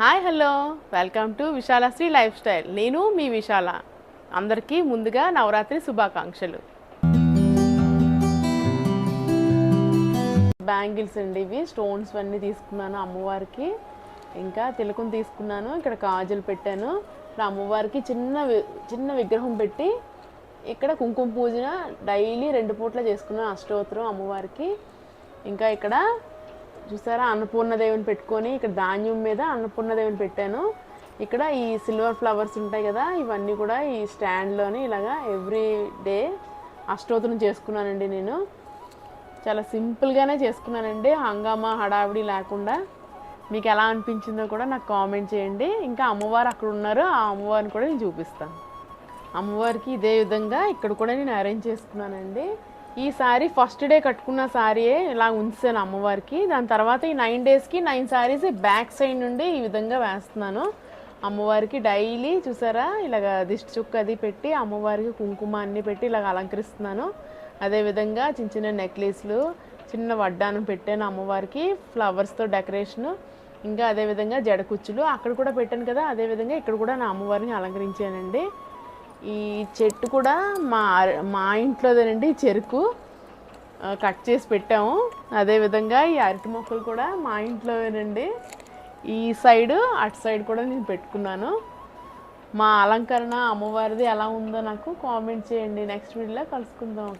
Hi hello. Welcome to Vishalasri life style. నేను మీ విశాల. అందరికీ ముందుగా నవరాత్రి శుభాకాంక్షలు. బ్యాంగిల్స్ అండి ఇవి స్టోన్స్ అన్నీ తీసుకున్నాను అమ్మవారికి. ఇంకా తిలకం తీసుకున్నాను ఇక్కడ కాజులు పెట్టాను. ఇక్కడ అమ్మవారికి చిన్న వి- చిన్న విగ్రహం పెట్టి ఇక్కడ కుంకుమ పూజన డైలీ రెండు పూట్ల చేసుకున్నాను అష్టోత్తరం అమ్మవారికి. ఇంకా ఇక్కడ చూసారా? అన్నపూర్ణదేవిని పెట్టుకొని ఇక్కడ ధాన్యం మీద అన్నపూర్ణదేవిని పెట్టాను. ఇక్కడ ఈ సిల్వర్ ఫ్లవర్స్ ఉంటాయి కదా ఇవన్నీ కూడా ఈ స్టాండ్లోని ఇలాగా ఎవ్రీ డే అష్టోత్తరం చేసుకున్నానండి నేను. చాలా సింపుల్గానే చేసుకున్నానండి. హంగామా హడావిడి లేకుండా. మీకు ఎలా అనిపించిందో కూడా నాకు కామెంట్ చేయండి. ఇంకా అమ్మవారు అక్కడ ఉన్నారు. ఆ అమ్మవారిని కూడా నేను చూపిస్తాను. అమ్మవారికి ఇదే విధంగా ఇక్కడ కూడా నేను అరేంజ్ చేసుకున్నానండి. ఈ సారీ ఫస్ట్ డే కట్టుకున్న సారీయే ఇలా ఉంచాను అమ్మవారికి. దాని తర్వాత ఈ నైన్ డేస్కి నైన్ సారీస్ బ్యాక్ సైడ్ నుండి ఈ విధంగా వేస్తున్నాను. అమ్మవారికి డైలీ చూసారా? ఇలాగ దిష్టి చుక్క అది పెట్టి అమ్మవారికి కుంకుమ అన్ని పెట్టి ఇలాగ అలంకరిస్తున్నాను. అదేవిధంగా చిన్న చిన్న నెక్లెస్లు చిన్న వడ్డానం పెట్టాను అమ్మవారికి ఫ్లవర్స్తో డెకరేషను ఇంకా అదేవిధంగా జడకుచ్చులు అక్కడ కూడా పెట్టాను కదా అదేవిధంగా ఇక్కడ కూడా నా అమ్మవారిని అలంకరించానండి. ఈ చెట్టు కూడా మా మా ఇంట్లోదేనండి చెరుకు. కట్ చేసి పెట్టాము. అదేవిధంగా ఈ అరటి మొక్కలు కూడా మా ఇంట్లోవేనండి. ఈ సైడ్ అటు సైడ్ కూడా నేను పెట్టుకున్నాను. మా అలంకరణ అమ్మవారిది ఎలా ఉందో నాకు కామెంట్ చేయండి. నెక్స్ట్ వీడియోలో కలుసుకుందాం.